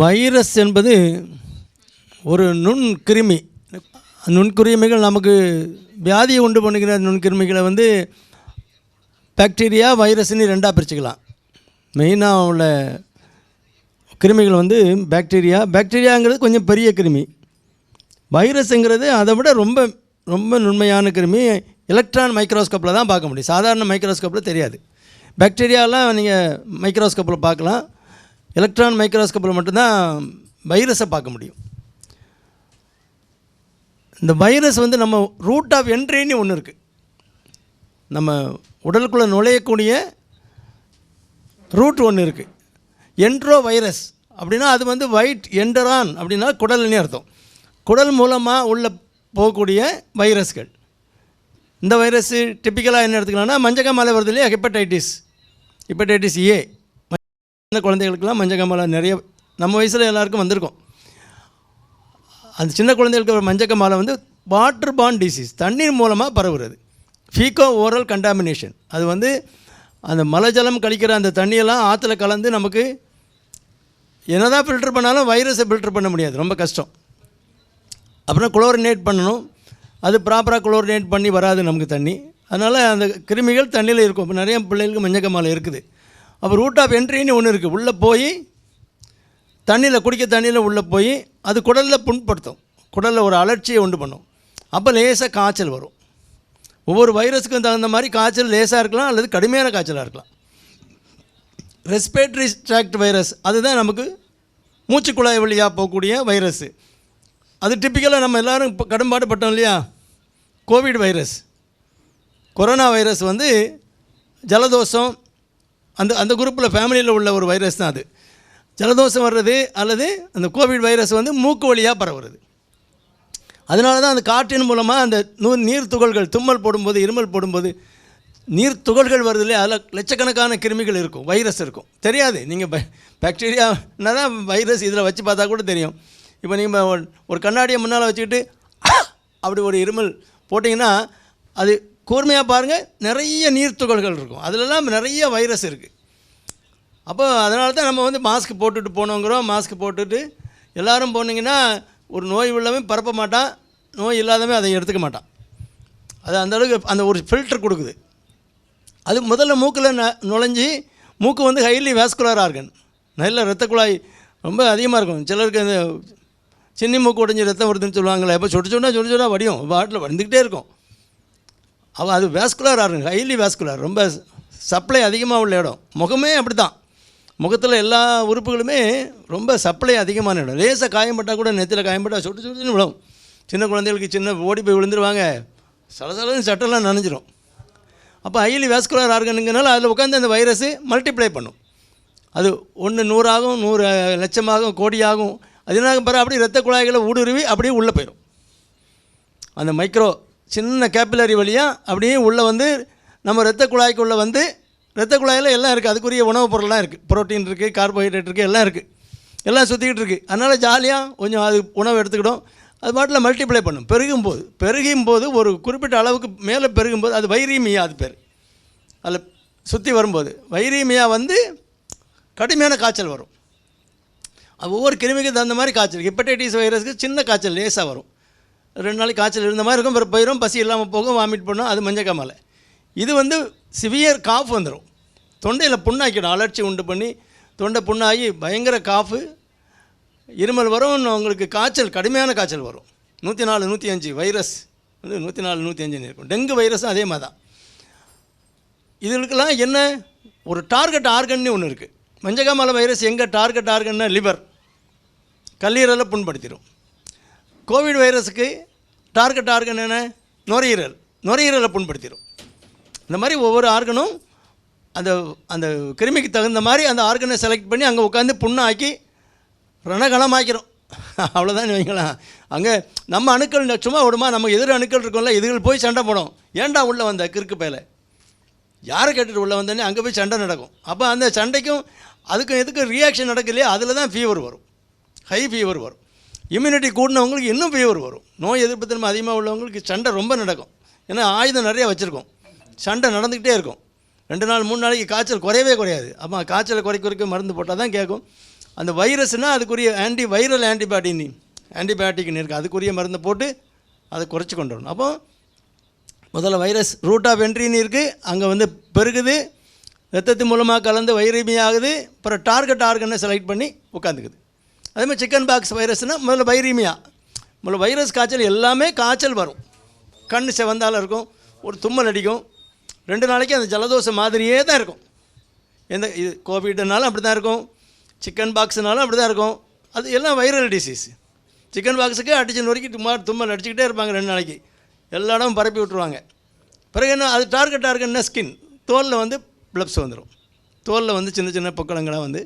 Virus என்பது ஒரு நுண்கிருமி. நுண்கிருமிகள் நமக்கு வியாதியை உண்டு பண்ணுகிற நுண்கிருமிகளை வந்து பாக்டீரியா வைரஸ்னு ரெண்டாக பிரிச்சுக்கலாம். மெயினாக உள்ள கிருமிகள் வந்து பாக்டீரியா. பாக்டீரியாங்கிறது கொஞ்சம் பெரிய கிருமி. வைரஸுங்கிறது அதை விட ரொம்ப ரொம்ப நுண்மையான கிருமி. எலக்ட்ரான் மைக்ரோஸ்கோப்பில் தான் பார்க்க முடியும். சாதாரண மைக்ரோஸ்கோப்பில் தெரியாது. பாக்டீரியாலாம் நீங்கள் மைக்ரோஸ்கோப்பில் பார்க்கலாம். எலக்ட்ரான் மைக்ரோஸ்கோப்பில் மட்டும்தான் வைரஸை பார்க்க முடியும். இந்த வைரஸ் வந்து நம்ம ரூட் ஆஃப் என்ட்ரின்னு ஒன்று இருக்குது நம்ம உடலுக்குள்ளே நுழையக்கூடிய ரூட் ஒன்று இருக்குது என்ட்ரோ வைரஸ் அப்படின்னா அது வந்து ஒயிட் என்டரான் அப்படின்னா குடல்னே அர்த்தம். குடல் மூலமாக உள்ள போகக்கூடிய வைரஸ்கள். இந்த வைரஸ் டிப்பிக்கலாக என்ன எடுத்துக்கலாம்னா மஞ்சக்காமலை வருது இல்லையா? ஹெப்படைட்டிஸ் ஹெப்படைட்டிஸ் ஏ சின்ன குழந்தைகளுக்கெல்லாம் மஞ்சக்காமலை நிறைய நம்ம வயசில் எல்லாருக்கும் வந்திருக்கும். அந்த சின்ன குழந்தைகளுக்கு ஒரு மஞ்சக்காமலை வந்து வாட்டர் பான் டிசீஸ் தண்ணீர் மூலமாக பரவுறது. ஃபீகோ ஓரல் கண்டாமினேஷன் அது வந்து அந்த மலைஜலம் கழிக்கிற அந்த தண்ணியெல்லாம் ஆற்றுல கலந்து நமக்கு என்னதான் ஃபில்டர் பண்ணாலும் வைரஸை ஃபில்டர் பண்ண முடியாது. ரொம்ப கஷ்டம். அப்புறம் குளோரினேட் பண்ணணும். அது ப்ராப்பராக குளோரினேட் பண்ணி வராது நமக்கு தண்ணி. அதனால் அந்த கிருமிகள் தண்ணியில் இருக்கும். இப்போ நிறைய பிள்ளைகளுக்கு மஞ்சக்கமாலை இருக்குது. அப்போ ரூட் ஆஃப் என்ட்ரின்னு ஒன்று இருக்குது உள்ளே போய் தண்ணியில் குடிக்க தண்ணியில் உள்ளே போய் அது குடலில் புண்படுத்தும். குடலில் ஒரு அலர்ச்சியை உண்டு பண்ணும். அப்போ லேசாக காய்ச்சல் வரும். ஒவ்வொரு வைரஸுக்கும் தகுந்த மாதிரி காய்ச்சல் லேசாக இருக்கலாம் அல்லது கடுமையான காய்ச்சலாக இருக்கலாம். ரெஸ்பிரேட்டரி ட்ராக்ட் வைரஸ் அதுதான் நமக்கு மூச்சுக்குழாய் வழியாக போகக்கூடிய வைரஸ் அது டிப்பிக்கலாக நம்ம எல்லோரும் இப்போ கடும்பாடுபட்டோம் இல்லையா? கோவிட் வைரஸ் கொரோனா வைரஸ் வந்து ஜலதோஷம் அந்த அந்த குரூப்பில் ஃபேமிலியில் உள்ள ஒரு வைரஸ் தான் அது. ஜலதோஷம் வர்றது அல்லது அந்த கோவிட் வைரஸ் வந்து மூக்கு வழியாக பரவுறது. அதனால தான் அந்த காற்றின் மூலமாக அந்த நூ நீர் துகள்கள் தும்மல் போடும்போது இருமல் போடும்போது நீர் துகள்கள் வருது இல்லையா அதில் லட்சக்கணக்கான கிருமிகள் இருக்கும் வைரஸ் இருக்கும். தெரியாது. நீங்கள் பை பாக்டீரியா தான் வைரஸ் இதில் வச்சு பார்த்தா கூட தெரியும். இப்போ நீங்கள் ஒரு கண்ணாடியை முன்னால் வச்சுக்கிட்டு அப்படி ஒரு இருமல் போட்டிங்கன்னா அது கூர்மையாக பாருங்கள் நிறைய நீர்த்துகள்கள் இருக்கும். அதிலெல்லாம் நிறைய வைரஸ் இருக்குது அப்போ அதனால தான் நம்ம வந்து மாஸ்க் போட்டுட்டு போனோங்கிறோம். மாஸ்க் போட்டுட்டு எல்லோரும் போனீங்கன்னா ஒரு நோய் உள்ளவன் பரப்ப மாட்டான். நோய் இல்லாதவன் அதை எடுத்துக்க மாட்டான். அது அந்த அளவுக்கு அந்த ஒரு ஃபில்டர் கொடுக்குது. அது முதல்ல மூக்கில் ந நுழைஞ்சி மூக்கு வந்து ஹைலி வேஸ்குலர் ஆர்கன் நல்ல ரத்த குழாய் ரொம்ப அதிகமாக இருக்கும். சிலருக்கு அந்த சின்னி மூக்கு உடஞ்சி ரத்தம் வருதுன்னு சொல்லுவாங்களே இப்போ சொட்டு சொன்னா சொட்டு சொன்னா வடியும். பாட்டில் வந்துக்கிட்டே இருக்கும். அவள் அது வேஸ்குலர் ஆர்கன் ஹைலி வேஸ்குலர் ரொம்ப சப்ளை அதிகமாக உள்ள இடம். முகமே அப்படி தான் முகத்தில் எல்லா உறுப்புகளுமே ரொம்ப சப்ளை அதிகமான இடம். லேசாக காயம்பட்டால் கூட நெத்தில் காயம்பட்டால் சுட்டு சுட்டுன்னு விழும். சின்ன குழந்தைகளுக்கு சின்ன ஓடி போய் விழுந்துருவாங்க. சலசலன்னு சட்டெல்லாம் நனைஞ்சிரும். அப்போ ஹைலி வேஸ்குலர் ஆர்கனுங்கனால அதில் உட்காந்து அந்த வைரஸு மல்டிப்ளை பண்ணும். அது ஒன்று நூறாகும் நூறு லட்சமாகும் கோடியாகும். அது என்ன அப்படியே ரத்த குழாய்களை ஊடுருவி அப்படியே உள்ளே போயிடும் அந்த மைக்ரோ சின்ன கேப்பிலரி வழியாக அப்படியே உள்ளே வந்து நம்ம ரத்த குழாய்க்குள்ளே வந்து ரத்த குழாயில் எல்லாம் இருக்குது அதுக்குரிய உணவுப் பொருள்லாம் இருக்குது புரோட்டீன் இருக்குது கார்போஹைட்ரேட் இருக்குது எல்லாம் இருக்குது எல்லாம் சுற்றிக்கிட்டு இருக்குது அதனால் ஜாலியாக கொஞ்சம் அது உணவு எடுத்துக்கிடும் அது பாட்டில் மல்டிப்ளை பண்ணும். பெருகும் போது பெருகும் போது ஒரு குறிப்பிட்ட அளவுக்கு மேலே பெருகும் போது அது வைரீமியா அது பேர். அதில் சுற்றி வரும்போது வைரீமியா வந்து கடுமையான காய்ச்சல் வரும். அது ஒவ்வொரு கிருமிக்கு தகுந்த மாதிரி காய்ச்சல். ஹெப்படைட்டிஸ் வைரஸ்க்கு சின்ன காய்ச்சல் லேசாக வரும். ரெண்டு நாளைக்கு காய்ச்சல் இருந்த மாதிரி இருக்கும் பிறகு போயிடும் பசி இல்லாமல் போகும் வாமிட் பண்ணும் அது மஞ்சக்காமலை. இது வந்து சிவியர் காஃப் வந்துடும் தொண்டையில் புண்ணாக்கிடும் அலர்ச்சி உண்டு பண்ணி தொண்டை புண்ணாகி பயங்கர காஃபு இருமல் வரும் உங்களுக்கு காய்ச்சல் கடுமையான காய்ச்சல் வரும். நூற்றி நாலு நூற்றி அஞ்சு வைரஸ் வந்து நூற்றி நாலு நூற்றி அஞ்சுன்னு இருக்கும். டெங்கு வைரஸும் அதே மாதிரி தான். இதுகளுக்கெல்லாம் என்ன? ஒரு டார்கெட் ஆர்கன்னு ஒன்று இருக்குது மஞ்சக்காமலை வைரஸ் எங்கே டார்கெட் ஆர்கன்னா லிவர் கல்லீரலை புண்படுத்திடும் கோவிட் வைரஸுக்கு டார்கெட் ஆர்கன் என்ன? நுரையீரல். நுரையீரலை புண்படுத்திடும் இந்த மாதிரி ஒவ்வொரு ஆர்கனும் அந்த அந்த கிருமிக்கு தகுந்த மாதிரி அந்த ஆர்கனை செலக்ட் பண்ணி அங்கே உட்காந்து புண்ணாக்கி ரணகலமாக்கிறோம் அவ்வளோதான் வைங்களேன் அங்கே நம்ம அணுக்கள் சும்மா விடுமா? நம்ம எதிர் அணுக்கள் இருக்கோம்ல இதுகள் போய் சண்டை போடும். ஏன்டா உள்ளே வந்த கிறுக்கு பேல? யாரை கேட்டுட்டு உள்ளே வந்தோடனே அங்கே போய் சண்டை நடக்கும். அப்போ அந்த சண்டைக்கும் அதுக்கும் எதுக்கும் ரியாக்ஷன் நடக்கலையே அதில் தான் ஃபீவர் வரும். ஹை ஃபீவர் வரும். இம்யூனிட்டி கூடினவங்களுக்கு இன்னும் ஃபீவர் வரும். நோய் எதிர்ப்பு திறமை அதிகமாக உள்ளவங்களுக்கு சண்டை ரொம்ப நடக்கும். ஏன்னா ஆயுதம் நிறைய வச்சுருக்கோம். சண்டை நடந்துக்கிட்டே இருக்கும். ரெண்டு நாள் மூணு நாளைக்கு காய்ச்சல் குறையவே குறையாது. அப்போ காய்ச்சலை குறைக்க குறைக்க மருந்து போட்டால் தான் கேட்கும். அந்த வைரஸ்னால் அதுக்குரிய ஆன்டி வைரல் ஆன்டிபயாட்டிக் ஆன்டிபயாட்டிக்னு இருக்குது அதுக்குரிய மருந்தை போட்டு அதை குறைச்சி கொண்டு வரணும். அப்போ முதல்ல வைரஸ் ரூட் ஆஃப் என்ட்ரின்னு இருக்குது அங்கே வந்து பெருகுது. ரத்தத்தின் மூலமாக கலந்து வைரமியாகுது. அப்புறம் டார்கெட் ஆர்கனை செலக்ட் பண்ணி உட்காந்துக்குது அதேமாதிரி சிக்கன் பாக்ஸ் வைரஸ்னால் முதல்ல வைரீமியா முதல்ல வைரஸ் காய்ச்சல் எல்லாமே காய்ச்சல் வரும். கண் செவந்தாலும் இருக்கும் ஒரு தும்மல் அடிக்கும். ரெண்டு நாளைக்கு அந்த ஜலதோஷம் மாதிரியே தான் இருக்கும். எந்த இது கோவிட்னாலும் அப்படி தான் இருக்கும். சிக்கன் பாக்ஸ்னாலும் அப்படி தான் இருக்கும். அது எல்லாம் வைரல் டிசீஸ் சிக்கன் பாக்ஸுக்கு அடிச்சு நொறுக்கி தும்மா தும்மல் அடிச்சுக்கிட்டே இருப்பாங்க ரெண்டு நாளைக்கு. எல்லா இடமும் பரப்பி விட்ருவாங்க பிறகு என்ன அது டார்கெட் இருக்குன்னா ஸ்கின் தோலில் வந்து ப்ளப்ஸ் வந்துடும் தோலில் வந்து சின்ன சின்ன பொக்கலங்களாக வந்து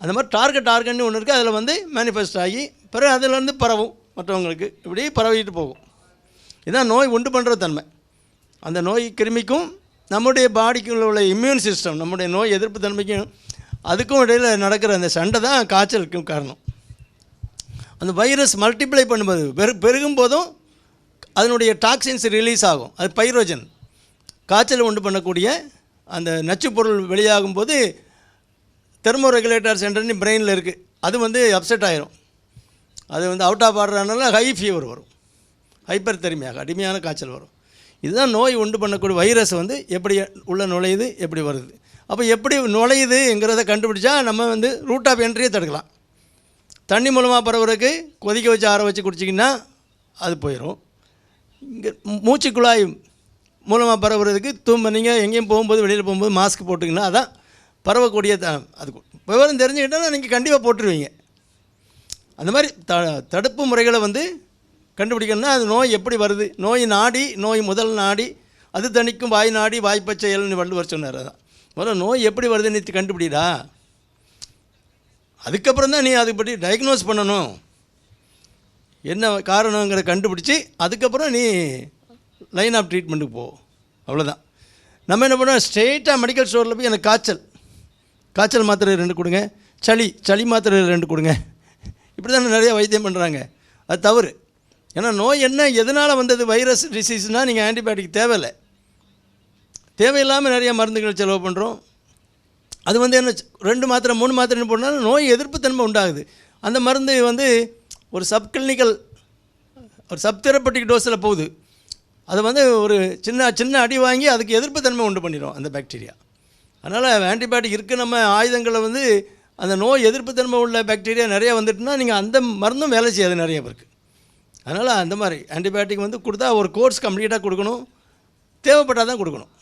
அந்த மாதிரி டார்கெட் டார்கெட்னு ஒன்று இருக்குது அதில் வந்து மேனிஃபெஸ்ட் ஆகி பிறகு அதில் பரவும் மற்றவங்களுக்கு. இப்படி பரவிட்டு போகும். இதுதான் நோய் உண்டு பண்ணுற தன்மை. அந்த நோய் கிருமிக்கும் நம்முடைய பாடிக்குள்ள உள்ள இம்யூன் சிஸ்டம் நம்முடைய நோய் எதிர்ப்பு தன்மைக்கும் அதுக்கும் இடையில் நடக்கிற அந்த சண்டை தான் காய்ச்சலுக்கும் காரணம். அந்த வைரஸ் மல்டிப்ளை பண்ணும்போது பெரு பெருகும் போதும் அதனுடைய டாக்ஸின்ஸ் ரிலீஸ் ஆகும். அது பைரோஜன் காய்ச்சல் உண்டு பண்ணக்கூடிய அந்த நச்சுப்பொருள் வெளியாகும் போது தெர்மோ ரெகுலேட்டர் சென்டர்னு பிரெயினில் இருக்குது அது வந்து அப்செட் ஆயிரும். அது வந்து அவுட் ஆஃப் ஆடுறதுனால ஹை ஃபீவர் வரும். ஹைப்பர் தெருமையாக கடுமையான காய்ச்சல் வரும். இதுதான் நோய் உண்டு பண்ணக்கூடிய வைரஸ் வந்து எப்படி உள்ளே நுழையுது எப்படி வருது. அப்போ எப்படி நுழையுதுங்கிறத கண்டுபிடிச்சா நம்ம வந்து ரூட் ஆஃப் என்ட்ரியை தடுக்கலாம். தண்ணி மூலமாக பரவுறதுக்கு கொதிக்க வச்சு ஆற வச்சு குடிச்சிங்கன்னா அது போயிடும் இங்கே மூச்சு குழாய் மூலமாக பரவுறதுக்கு தூம்ப நீங்கள் எங்கேயும் போகும்போது வெளியில் போகும்போது மாஸ்க் போட்டிங்கன்னா அதான் பரவக்கூடிய த அது விவரம் தெரிஞ்சுக்கிட்டால் நீங்கள் கண்டிப்பாக போட்டுருவீங்க. அந்த மாதிரி த தடுப்பு முறைகளை வந்து கண்டுபிடிக்கணும்னா அது நோய் எப்படி வருது? நோய் நாடி நோய் முதல் நாடி அது தணிக்கும் வாய் நாடி வாய்ப்பை செயல்னு வள்ளுவர் சொன்னார் அதான். முதல்ல நோய் எப்படி வருதுன்னு நீ கண்டுபிடிடா. அதுக்கப்புறம் தான் நீ அதுபடி டயக்னோஸ் பண்ணணும். என்ன காரணங்கிறத கண்டுபிடிச்சி அதுக்கப்புறம் நீ லைன் ஆஃப் ட்ரீட்மெண்ட்டுக்கு போ. அவ்வளோதான் நம்ம என்ன பண்ணோம் ஸ்ட்ரெயிட்டாக மெடிக்கல் ஸ்டோரில் போய் எனக்கு காய்ச்சல் காய்ச்சல் மாத்திரை ரெண்டு கொடுங்க சளி சளி மாத்திரை ரெண்டு கொடுங்க. இப்படி தானே நிறையா வைத்தியம் பண்ணுறாங்க அது தவறு. ஏன்னா நோய் என்ன எதனால் வந்தது வைரஸ் டிசீஸ்னால் நீங்கள் ஆன்டிபயோட்டிக் தேவையில்லை. தேவையில்லாமல் நிறைய மருந்துகள் செலவு பண்ணுறோம் அது வந்து என்ன ரெண்டு மாத்திரை மூணு மாத்திரைன்னு போனாலும் நோய் எதிர்ப்பு தன்மை உண்டாகுது. அந்த மருந்து வந்து ஒரு சப்கிளினிக்கல் ஒரு சப்தெரப்பட்டிக் டோஸில் போகுது. அது வந்து ஒரு சின்ன சின்ன அடி வாங்கி அதுக்கு எதிர்ப்பு தன்மை உண்டு பண்ணிடும் அந்த பாக்டீரியா அதனால் ஆன்டிபயோட்டிக் இருக்க நம்ம ஆயுதங்களை வந்து அந்த நோய் எதிர்ப்பு தன்மை உள்ள பாக்டீரியா நிறைய வந்துட்டுனா நீங்கள் அந்த மருந்தும் வேலை செய்யாது நிறைய பேருக்கு. அதனால் அந்த மாதிரி ஆன்டிபயோட்டிக் வந்து கொடுத்தா ஒரு கோர்ஸ் கம்ப்ளீட்டாக கொடுக்கணும். தேவைப்பட்டால் தான் கொடுக்கணும்.